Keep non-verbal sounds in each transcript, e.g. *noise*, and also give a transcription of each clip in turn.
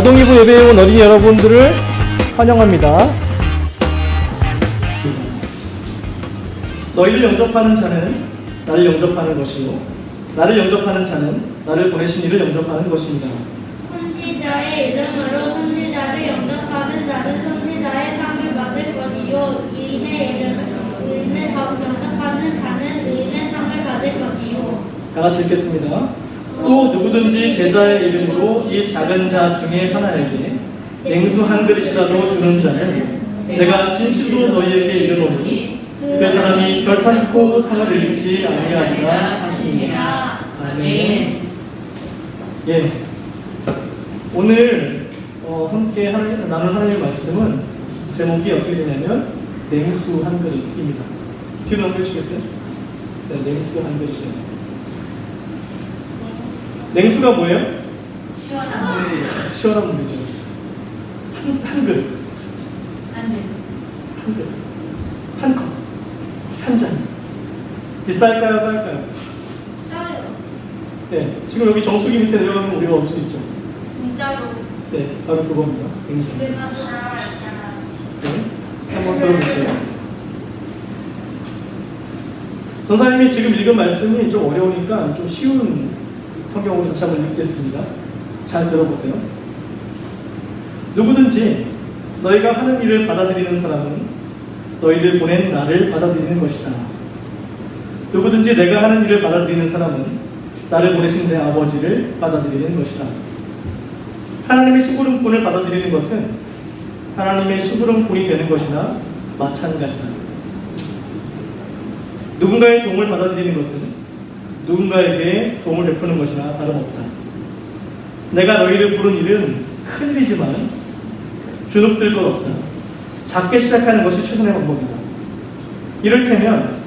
아동이부 예배에 온 어린이 여러분들을 환영합니다. 너희를 영접하는 자는 나를 영접하는 것이요 나를 영접하는 자는 나를 보내신 이를 영접하는 것입니다. 선지자의 이름으로 선지자를 영접하는 자는 선지자의 상을 받을 것이요 의인의 이름 의인을 영접하는 자는 의인의 상을 받을 것이요 다 같이 읽겠습니다. 또 누구든지 제자의 이름으로 이 작은 자 중에 하나에게 냉수 한 그릇이라도 주는 자는 내가 진실로 너희에게 이르노니 그 사람이 결탄코 상을 잃지 아니하리라 하시니라. 아멘. 예. 오늘 어, 함께 하나님, 나눌 하나님의 말씀은 제목이 어떻게 되냐면 냉수 한 그릇입니다. 뒤로 한번 해주시겠어요? 네, 냉수 한 그릇이요. 냉수가 뭐예요? 시원한 시원한 물이죠. 한, 한 그릇, 안 돼 한 그릇, 한 컵, 한 잔. 비쌀까요, 쌀까요? 싸요 네, 지금 여기 정수기 밑에 내려가면 우리가 얻을 수 있죠. 진짜로 네, 바로 그겁니다. 냉수. 집에 가서 네, 한번 들어볼게요. 전사님이 지금 읽은 말씀이 좀 어려우니까 좀 쉬운 성경으로 다시 한번 읽겠습니다. 잘 들어보세요. 누구든지 너희가 하는 일을 받아들이는 사람은 너희를 보낸 나를 받아들이는 것이다. 누구든지 내가 하는 일을 받아들이는 사람은 나를 보내신 내 아버지를 받아들이는 것이다. 하나님의 시부름꾼을 받아들이는 것은 하나님의 시부름꾼이 되는 것이나 마찬가지다. 누군가의 도움을 받아들이는 것은 누군가에게 도움을 베푸는 것이나 다름없다. 내가 너희를 부른 일은 큰 일이지만 주눅들 것 없다. 작게 시작하는 것이 최선의 방법이다. 이를테면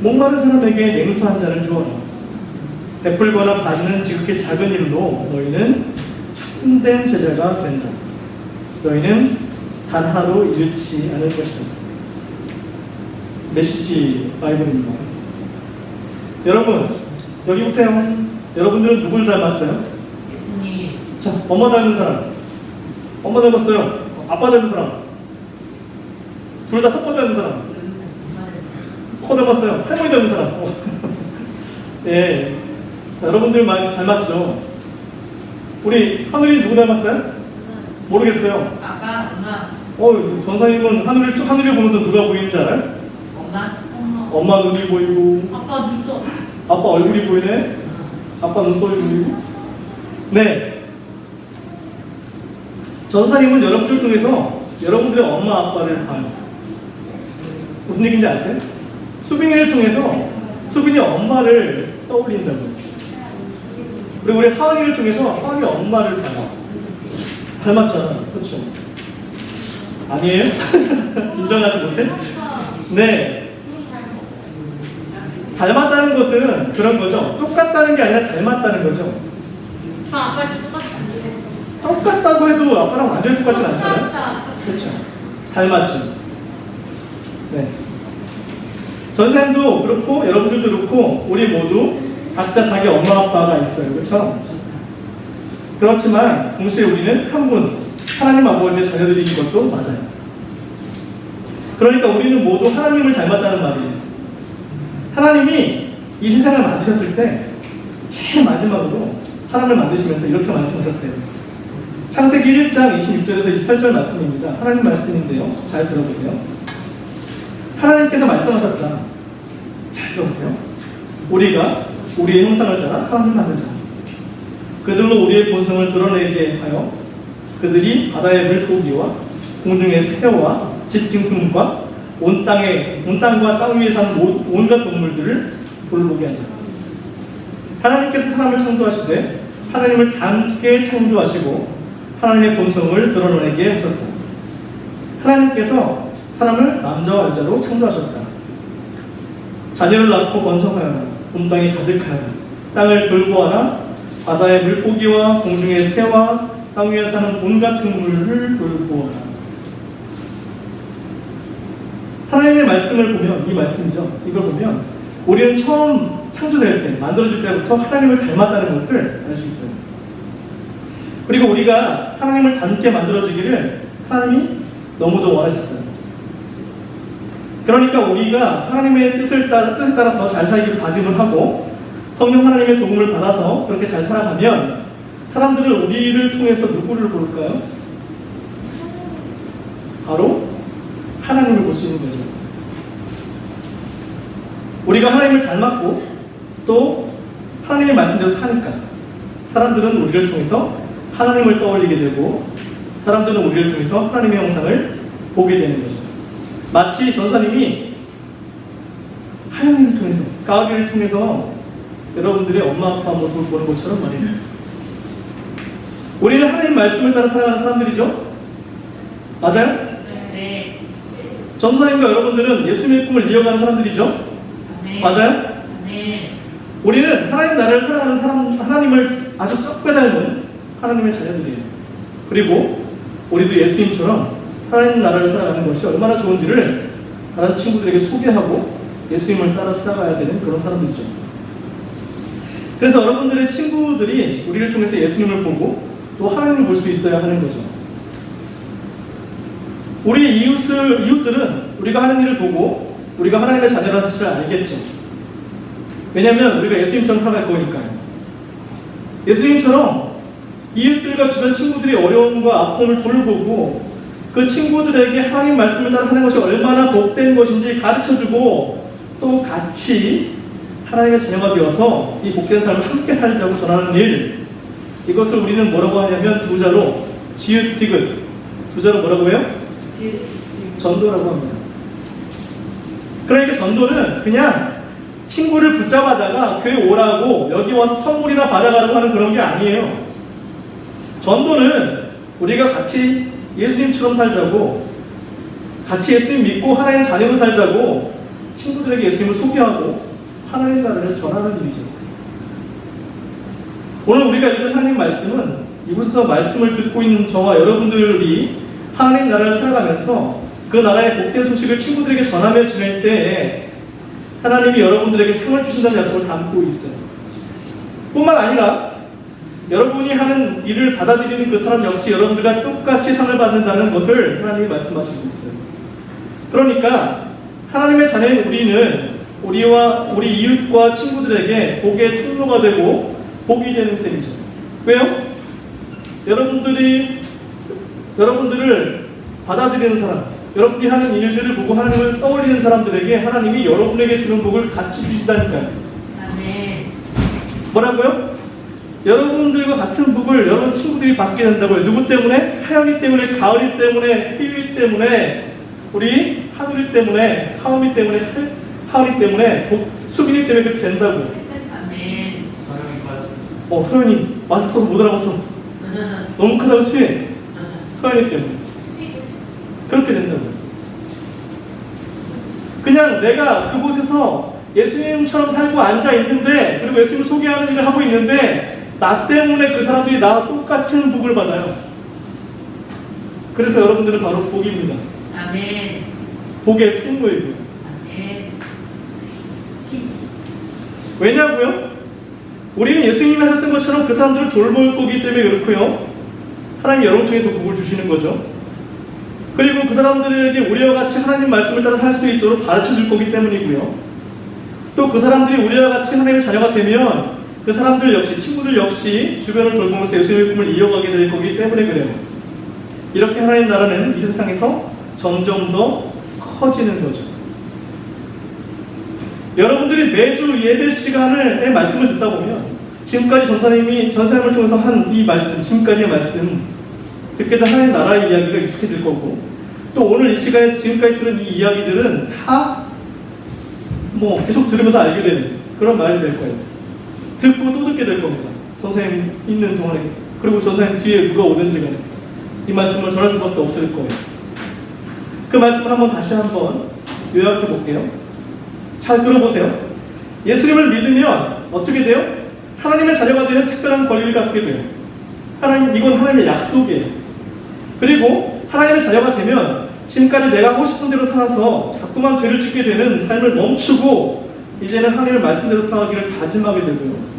목마른 사람에게 냉수 한 잔을 주어라. 베풀거나 받는 지극히 작은 일로 너희는 참된 제자가 된다. 너희는 단 하나도 잃지 않을 것이다. 메시지 바이블입니다. 여러분, 여기 보세요. 여러분들은 누굴 닮았어요? 예수님 자, 엄마 닮은 사람. 엄마 닮았어요. 아빠 닮은 사람. 둘다 섞어 닮은 사람. 코 닮았어요. 할머니 닮은 사람. 어. *laughs* 예. 자, 여러분들 많이 닮았죠? 우리 하늘이 누구 닮았어요? 모르겠어요. 아까 누나 어, 전사님은 하늘을, 하늘을 보면서 누가 보이는지 알아요? 엄마 엄마 엄마 눈이 보이고, 아빠 눈썹 아빠 얼굴이 보이네? 아빠 눈썹이 보이고? 네. 전사님은 여러분들 통해서 여러분들의 엄마, 아빠를 봐요. 무슨 얘기인지 아세요? 수빈이를 통해서 수빈이 엄마를 떠올린다고요. 그리고 우리 하은이를 통해서 하은이 엄마를 봐요. 닮았잖아. 그렇죠? 아니에요? *laughs* 인정하지 못해? 네. 닮았다는 것은 그런 거죠. 똑같다는 게 아니라 닮았다는 거죠. 저 아빠 집 똑같아 똑같다고 해도 아빠랑 완전히 똑같진 않잖아요. 그렇죠. 닮았죠. 네. 전사님도 그렇고 여러분들도 그렇고 우리 모두 각자 자기 엄마 아빠가 있어요. 그렇죠? 그렇지만 동시에 우리는 한 분, 하나님 아버지의 자녀들인 것도 맞아요. 그러니까 우리는 모두 하나님을 닮았다는 말이에요. 하나님이 이 세상을 만드셨을 때 제일 마지막으로 사람을 만드시면서 이렇게 말씀하셨대요. 창세기 1장 26절에서 28절 말씀입니다. 하나님 말씀인데요. 잘 들어보세요. 하나님께서 말씀하셨다. 잘 들어보세요. 우리가 우리의 형상을 따라 사람을 만들자. 그들로 우리의 본성을 드러내게 하여 그들이 바다의 물고기와 공중의 새와 집 짐승과 온 땅에 온 땅과 땅 위에 사는 온- 온갖 동물들을 돌보게 하자. 하나님께서 사람을 창조하시되 하나님을 함께 창조하시고 하나님의 본성을 드러내게 하셨다. 하나님께서 사람을 남자와 여자로 창조하셨다. 자녀를 낳고 번성하여라. 온 땅에 가득하여라. 땅을 돌보아라. 바다의 물고기와 공중의 새와 땅 위에 사는 온갖 생물을 돌보아라. 하나님의 말씀을 보면 이 말씀이죠. 이걸 보면 우리는 처음 창조될 때 만들어질 때부터 하나님을 닮았다는 것을 알 수 있어요. 그리고 우리가 하나님을 닮게 만들어지기를 하나님이 너무도 원하셨어요. 그러니까 우리가 하나님의 뜻을 따라, 뜻에 따라서 잘 살기를 다짐을 하고 성령 하나님의 도움을 받아서 그렇게 잘 살아가면 사람들은 우리를 통해서 누구를 볼까요? 바로 하나님을 볼 수 있는 거죠. 우리가 하나님을 닮았고 또 하나님의 말씀대로 사니까 사람들은 우리를 통해서 하나님을 떠올리게 되고 사람들은 우리를 통해서 하나님의 형상을 보게 되는 거죠. 마치 전사님이 하영이를 통해서 가을이를 통해서 여러분들의 엄마 아빠 모습을 보는 것처럼 말이에요. 우리는 하나님 말씀을 따라 살아가는 사람들이죠. 맞아요? 네. 전사님과 여러분들은 예수님의 꿈을 이어가는 사람들이죠. 네. 맞아요? 네. 우리는 하나님 나라를 살아가는 사람, 하나님을 아주 쏙 빼닮은 하나님의 자녀들이에요. 그리고 우리도 예수님처럼 하나님 나라를 살아가는 것이 얼마나 좋은지를 다른 친구들에게 소개하고 예수님을 따라 살아가야 되는 그런 사람들이죠. 그래서 여러분들의 친구들이 우리를 통해서 예수님을 보고 또 하나님을 볼 수 있어야 하는 거죠. 우리 이웃을, 이웃들은 우리가 하는 일을 보고 우리가 하나님의 자녀라는 사실을 알겠죠. 왜냐하면 우리가 예수님처럼 살아갈 거니까요. 예수님처럼 이웃들과 주변 친구들이 어려움과 아픔을 돌보고 그 친구들에게 하나님 말씀을 따라 하는 것이 얼마나 복된 것인지 가르쳐주고 또 같이 하나님의 자녀가 되어서 이 복된 삶을 함께 살자고 전하는 일 이것을 우리는 뭐라고 하냐면 두 자로 지읒 디귿 두 자로 뭐라고 해요? 전도라고 합니다. 그러니까 전도는 그냥 친구를 붙잡아다가 교회 오라고 여기 와서 선물이나 받아가라고 하는 그런 게 아니에요. 전도는 우리가 같이 예수님처럼 살자고 같이 예수님 믿고 하나님 자녀로 살자고 친구들에게 예수님을 소개하고 하나님 나라를 전하는 일이죠. 오늘 우리가 읽은 하나님 말씀은 이곳에서 말씀을 듣고 있는 저와 여러분들이 하나님 나라를 살아가면서 그 나라의 복된 소식을 친구들에게 전하며 지낼 때에 하나님이 여러분들에게 상을 주신다는 약속을 담고 있어요. 뿐만 아니라 여러분이 하는 일을 받아들이는 그 사람 역시 여러분들과 똑같이 상을 받는다는 것을 하나님이 말씀하시고 있어요. 그러니까 하나님의 자녀인 우리는 우리와 우리 이웃과 친구들에게 복의 통로가 되고 복이 되는 셈이죠. 왜요? 여러분들이 여러분들을 받아들이는 사람, 여러분이 하는 일들을 보고 하나님을 떠올리는 사람들에게 하나님이 여러분에게 주는 복을 같이 주신다니까요. 아멘. 뭐라고요? 여러분들과 같은 복을 여러분 친구들이 받게 된다고요. 누구 때문에? 하영이 때문에, 가을이 때문에, 휘휘 때문에, 우리 하늘이 때문에, 하음이 때문에, 하- 하은이 때문에, 복, 수빈이 때문에 그렇게 된다고. 아멘. 어, 소연이 써서 못 알아봤어. *laughs* 너무 크다고 치? 소연이 때문에. 그렇게 된다고요. 그냥 내가 그곳에서 예수님처럼 살고 앉아 있는데, 그리고 예수님을 소개하는 일을 하고 있는데, 나 때문에 그 사람들이 나와 똑같은 복을 받아요. 그래서 여러분들은 바로 복입니다. 아멘. 복의 통로이고요. 아멘. 왜냐고요? 우리는 예수님이 하셨던 것처럼 그 사람들을 돌볼 거기 때문에 그렇고요. 하나님 여러분 통해 더 복을 주시는 거죠. 그리고 그 사람들에게 우리와 같이 하나님 말씀을 따라 살 수 있도록 가르쳐 줄 거기 때문이고요. 또 그 사람들이 우리와 같이 하나님의 자녀가 되면 그 사람들 역시 친구들 역시 주변을 돌보면서 예수님의 꿈을 이어가게 될 거기 때문에 그래요. 이렇게 하나님 나라는 이 세상에서 점점 더 커지는 거죠. 여러분들이 매주 예배 시간을 말씀을 듣다 보면 지금까지 전사님이 전사님을 통해서 한 이 말씀, 지금까지의 말씀 듣게 된 하나님 나라의 이야기가 익숙해질 거고 또 오늘 이 시간에 지금까지 들은 이 이야기들은 다 뭐 계속 들으면서 알게 되는 그런 말이 될 거예요. 듣고 또 듣게 될 겁니다. 전사님 있는 동안에 그리고 전사님 뒤에 누가 오든지 간에 이 말씀을 전할 수밖에 없을 거예요. 그 말씀을 한번 다시 한번 요약해 볼게요. 잘 들어보세요. 예수님을 믿으면 어떻게 돼요? 하나님의 자녀가 되는 특별한 권리를 갖게 돼요. 하나님, 이건 하나님의 약속이에요. 그리고 하나님의 자녀가 되면 지금까지 내가 하고 싶은 대로 살아서 자꾸만 죄를 짓게 되는 삶을 멈추고 이제는 하나님의 말씀대로 살아가기를 다짐하게 되고요.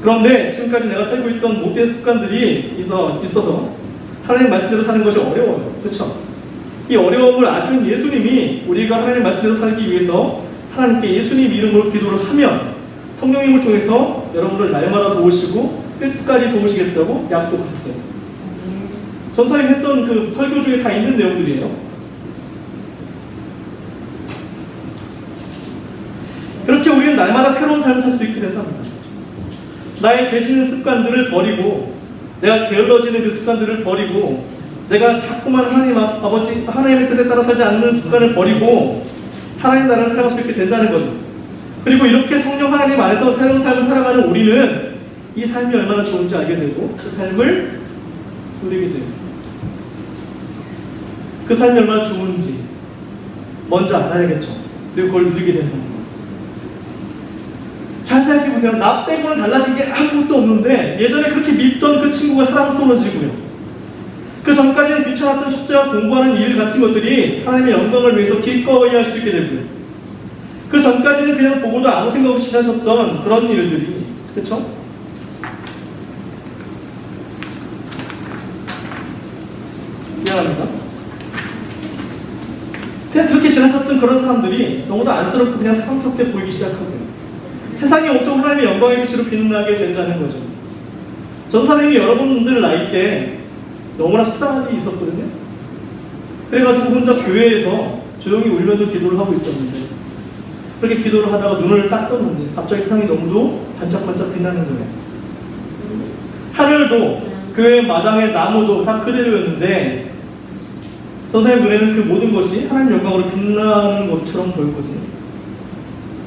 그런데 지금까지 내가 살고 있던 못된 습관들이 있어, 있어서 하나님 말씀대로 사는 것이 어려워요. 그렇죠? 이 어려움을 아시는 예수님이 우리가 하나님 말씀대로 살기 위해서 하나님께 예수님 이름으로 기도를 하면 성령님을 통해서 여러분을 날마다 도우시고 끝까지 도우시겠다고 약속하셨어요. 전사님 했던 그 설교 중에 다 있는 내용들이에요. 그렇게 우리는 날마다 새로운 삶을 살 수 있게 된답니다. 나의 죄짓는 습관들을 버리고 내가 게을러지는 그 습관들을 버리고 내가 자꾸만 하나님 앞- 아버지 하나님의 뜻에 따라 살지 않는 습관을 버리고 하나님 나라를 살아갈 수 있게 된다는 거죠. 그리고 이렇게 성령 하나님 안에서 새로운 삶을 살아가는 우리는 이 삶이 얼마나 좋은지 알게 되고 그 삶을 누리게 돼요. 그 삶이 얼마나 좋은지 먼저 알아야겠죠. 그리고 그걸 누리게 된다는 거예요. 잘 생각해 보세요. 나 빼고는 달라진 게 아무것도 없는데 예전에 그렇게 밉던 그 친구가 사랑스러워지고요. 그 전까지는 귀찮았던 숙제와 공부하는 일 같은 것들이 하나님의 영광을 위해서 기꺼이 할 수 있게 되고요. 그 전까지는 그냥 보고도 아무 생각 없이 하셨던 그런 일들이 그렇죠? 미안합니다. 지나셨던 그런 사람들이 너무도 안쓰럽고 그냥 사랑스럽게 보이기 시작하고요. 세상이 온통 하나님의 영광의 빛으로 빛나게 된다는 거죠. 전사님이 여러분들 나이 때 너무나 속상한 일이 있었거든요. 그래가지고 혼자 교회에서 조용히 울면서 기도를 하고 있었는데 그렇게 기도를 하다가 눈을 딱 떴는데 갑자기 세상이 너무도 반짝반짝 빛나는 거예요. 하늘도 교회 마당의 나무도 다 그대로였는데 선생님 눈에는 그 모든 것이 하나님 영광으로 빛나는 것처럼 보였거든요.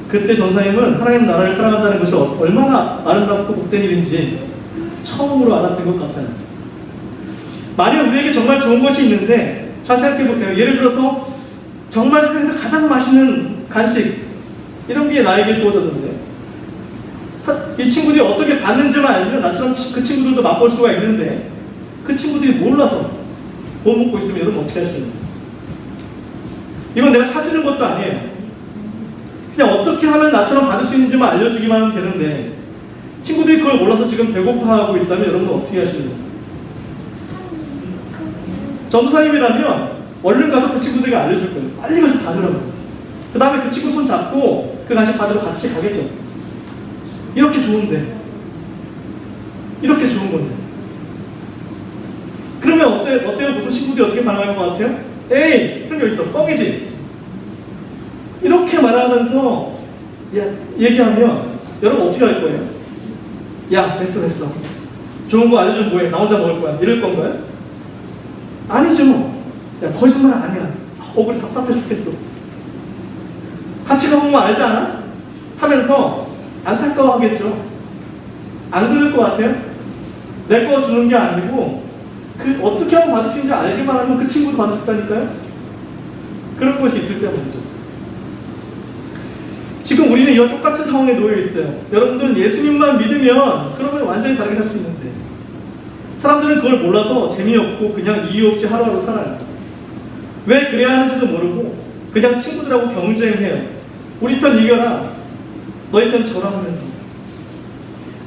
그때 전사님은 하나님 나라를 사랑한다는 것이 얼마나 아름답고 복된 일인지 처음으로 알았던 것 같아요. 만약 우리에게 정말 좋은 것이 있는데 잘 생각해 보세요. 예를 들어서 정말 세상에서 가장 맛있는 간식 이런 게 나에게 주어졌는데 사- 이 친구들이 어떻게 받는지만 알면 나처럼 치- 그 친구들도 맛볼 수가 있는데 그 친구들이 몰라서 못 먹고 있으면 여러분 어떻게 하시겠어요? 이건 내가 사주는 것도 아니에요. 그냥 어떻게 하면 나처럼 받을 수 있는지만 알려주기만 하면 되는데 친구들이 그걸 몰라서 지금 배고파하고 있다면 여러분은 어떻게 하시려고? 점사님이라면 얼른 가서 그 친구들에게 알려줄 거예요. 빨리 가서 받으라고. 그 다음에 그 친구 손 잡고 그 간식 받으러 같이 가겠죠. 이렇게 좋은데. 이렇게 좋은 건데. 무슨 친구들이 어떻게 반응할 것 같아요? 에이! 그런 게 있어. 뻥이지? 이렇게 말하면서 야, 얘기하면 여러분 어떻게 할 거예요? 야, 됐어, 됐어. 좋은 거 알려주면 뭐해? 나 혼자 먹을 거야. 이럴 건가요? 아니죠. 야, 거짓말 아니야. 억울해 답답해 죽겠어. 같이 가보면 알지 않아? 하면서 안타까워하겠죠. 안 그럴 것 같아요? 내 거 주는 게 아니고 그 어떻게 하면 있는지 알기만 하면 그 친구도 있다니까요? 그런 것이 있을 때 말이죠. 지금 우리는 이와 똑같은 상황에 놓여 있어요. 여러분들은 예수님만 믿으면 그러면 완전히 다르게 살 수 있는데 사람들은 그걸 몰라서 재미없고 그냥 이유 없이 하루하루 살아요. 왜 그래야 하는지도 모르고 그냥 친구들하고 경쟁해요. 우리 편 이겨라. 너희 편 져라 하면서.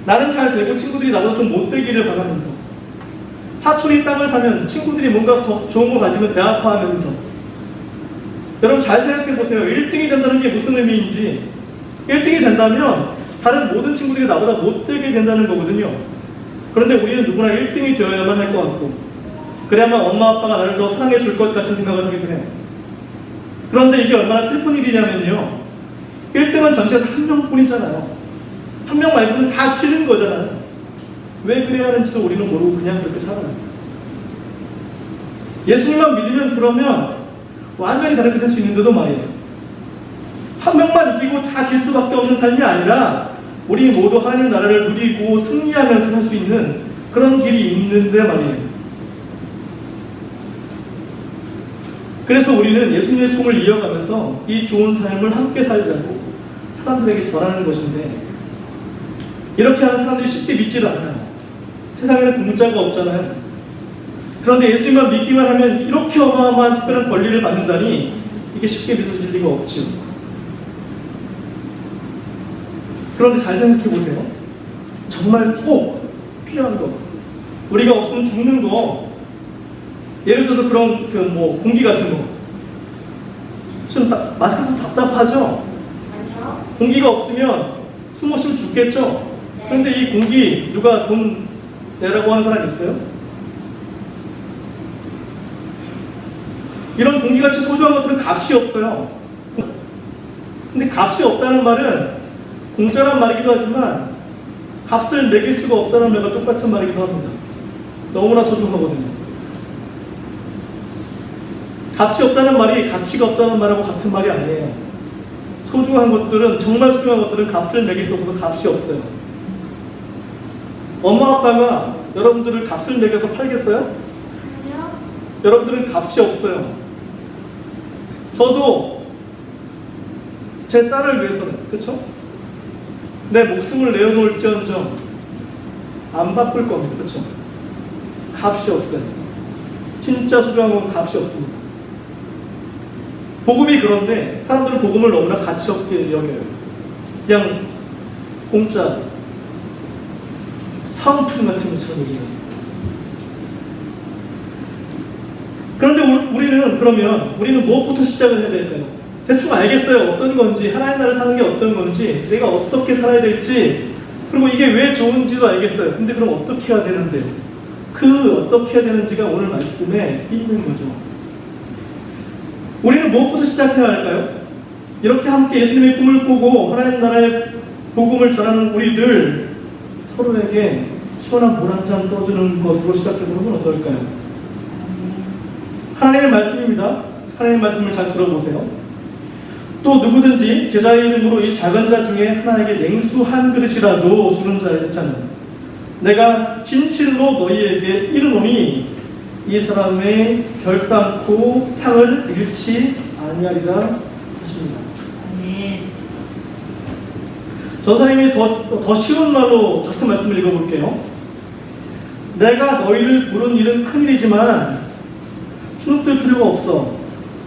나는 잘 되고 친구들이 나보다 좀 못되기를 바라면서. 사촌이 땅을 사면 친구들이 뭔가 더 좋은 걸 가지면 배 아파하면서. 여러분 잘 생각해 보세요. 1등이 된다는 게 무슨 의미인지. 1등이 된다면 다른 모든 친구들이 나보다 못되게 된다는 거거든요. 그런데 우리는 누구나 1등이 되어야만 할 것 같고 그래야만 엄마 아빠가 나를 더 사랑해 줄 것 같은 생각을 하기도 해요. 그런데 이게 얼마나 슬픈 일이냐면요. 1등은 전체에서 한 명뿐이잖아요. 한 명 말고는 다 싫은 거잖아요. 왜 그래야 하는지도 우리는 모르고 그냥 그렇게 살아요. 예수님만 믿으면 그러면 완전히 다르게 살 수 있는데도 말이에요. 한 명만 이기고 다 질 수밖에 없는 삶이 아니라 우리 모두 하나님 나라를 누리고 승리하면서 살 수 있는 그런 길이 있는데 말이에요. 그래서 우리는 예수님의 통을 이어가면서 이 좋은 삶을 함께 살자고 사람들에게 전하는 것인데 이렇게 하는 사람들이 쉽게 믿지를 않아요. 세상에는 공짜가 없잖아요. 그런데 예수님만 믿기만 하면 이렇게 어마어마한 특별한 권리를 받는다니 이게 쉽게 믿어질 리가 없지요. 그런데 잘 생각해 보세요. 정말 꼭 필요한 거. 우리가 없으면 죽는 거. 예를 들어서 그런 그 뭐 공기 같은 거. 좀 다- 마스크 써서 답답하죠? 공기가 없으면 숨못 쉬면 죽겠죠? 그런데 이 공기 누가 돈 내라고 하는 사람 있어요? 이런 공기같이 소중한 것들은 값이 없어요. 근데 값이 없다는 말은 공짜란 말이기도 하지만 값을 매길 수가 없다는 말과 똑같은 말이기도 합니다. 너무나 소중하거든요. 값이 없다는 말이 가치가 없다는 말하고 같은 말이 아니에요. 소중한 것들은 정말 소중한 것들은 값을 매길 수 없어서 값이 없어요. 엄마 아빠가 여러분들을 값을 매겨서 팔겠어요? 아니요. 여러분들은 값이 없어요. 저도 제 딸을 위해서는 그렇죠? 내 목숨을 내어놓을지언정 안 바쁠 겁니다. 그렇죠? 값이 없어요. 진짜 소중한 건 값이 없습니다. 복음이 그런데 사람들은 복음을 너무나 가치 없게 여겨요. 그냥 공짜 사은품 같은 것처럼 여겨요. 그런데 우- 우리는 그러면 우리는 무엇부터 시작을 해야 될까요? 대충 알겠어요. 어떤 건지 하나님 나라를 사는 게 어떤 건지 내가 어떻게 살아야 될지 그리고 이게 왜 좋은지도 알겠어요. 근데 그럼 어떻게 해야 되는데 그 어떻게 해야 되는지가 오늘 말씀에 있는 거죠. 우리는 무엇부터 시작해야 할까요? 이렇게 함께 예수님의 꿈을 꾸고 하나님 나라의 복음을 전하는 우리들 서로에게 시원한 물 한 잔 떠주는 것으로 시작해보는 건 어떨까요? 하나님의 말씀입니다. 하나님의 말씀을 잘 들어보세요. 또 누구든지 제자의 이름으로 이 작은 자 중에 하나에게 냉수 한 그릇이라도 주는 자- 자는 내가 진실로 너희에게 이르노니 이 사람의 결단코 상을 잃지 아니하리라 하십니다. 전사님이 더, 더 쉬운 말로 같은 말씀을 읽어볼게요. 내가 너희를 부른 일은 큰일이지만 주눅들 필요가 없어.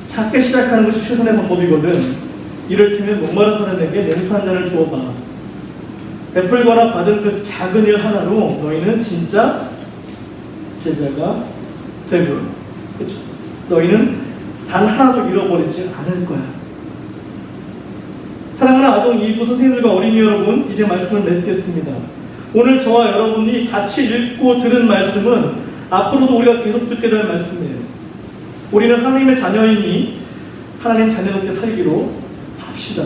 작게 시작하는 것이 최선의 방법이거든. 이를테면 목마른 사람에게 냉수 한 잔을 주어봐. 베풀거나 받은 그 작은 일 하나로 너희는 진짜 제자가 되고, 그렇죠? 너희는 단 하나도 잃어버리지 않을 거야. 사랑하는 아동 2부 선생님들과 어린이 여러분, 이제 말씀을 맺겠습니다. 오늘 저와 여러분이 같이 읽고 들은 말씀은 앞으로도 우리가 계속 듣게 될 말씀이에요. 우리는 하나님의 자녀이니 하나님 자녀답게 살기로 합시다.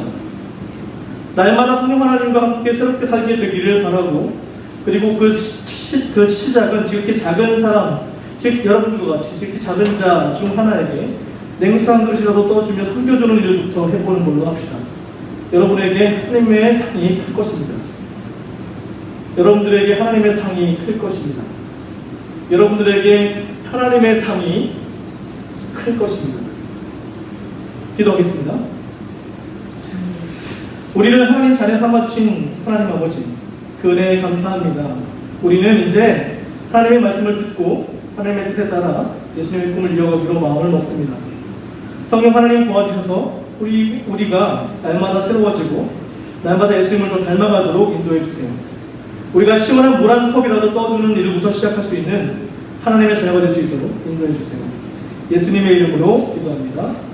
날마다 성령 하나님과 함께 새롭게 살게 되기를 바라고 그리고 그, 시, 그 시작은 지극히 작은 사람, 즉 여러분과 같이 지극히 작은 자 중 하나에게 냉수 한 그릇이라도 떠주며 섬겨주는 일부터 해보는 걸로 합시다. 여러분에게 하나님의 상이 클 것입니다. 여러분들에게 하나님의 상이 클 것입니다. 여러분들에게 하나님의 상이 클 것입니다. 기도하겠습니다. 우리를 하나님 자녀 삼아주신 하나님 아버지, 그 은혜에 감사합니다. 우리는 이제 하나님의 말씀을 듣고 하나님의 뜻에 따라 예수님의 꿈을 이어가기로 마음을 먹습니다. 성령 하나님 도와주셔서 우리, 우리가 날마다 새로워지고 날마다 예수님을 더 닮아가도록 인도해 주세요. 우리가 시원한 물 한 컵이라도 떠주는 일부터 시작할 수 있는 하나님의 자녀가 될 수 있도록 인도해 주세요. 예수님의 이름으로 기도합니다.